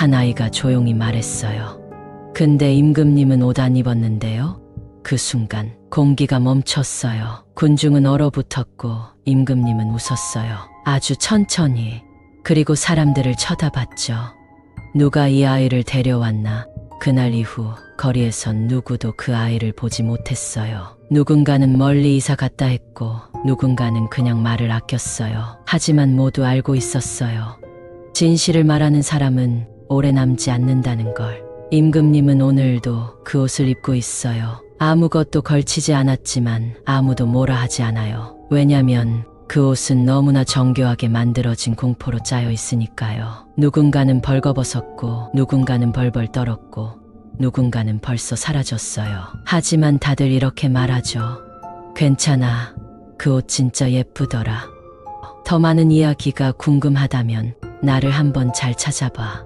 한 아이가 조용히 말했어요. 근데 임금님은 옷 안 입었는데요? 그 순간 공기가 멈췄어요. 군중은 얼어붙었고 임금님은 웃었어요. 아주 천천히. 그리고 사람들을 쳐다봤죠. 누가 이 아이를 데려왔나? 그날 이후 거리에선 누구도 그 아이를 보지 못했어요. 누군가는 멀리 이사 갔다 했고 누군가는 그냥 말을 아꼈어요. 하지만 모두 알고 있었어요. 진실을 말하는 사람은 오래 남지 않는다는 걸. 임금님은 오늘도 그 옷을 입고 있어요. 아무것도 걸치지 않았지만 아무도 뭐라 하지 않아요. 왜냐면 그 옷은 너무나 정교하게 만들어진 공포로 짜여 있으니까요. 누군가는 벌거벗었고 누군가는 벌벌 떨었고 누군가는 벌써 사라졌어요. 하지만 다들 이렇게 말하죠. 괜찮아. 그 옷 진짜 예쁘더라. 더 많은 이야기가 궁금하다면 나를 한번 잘 찾아봐.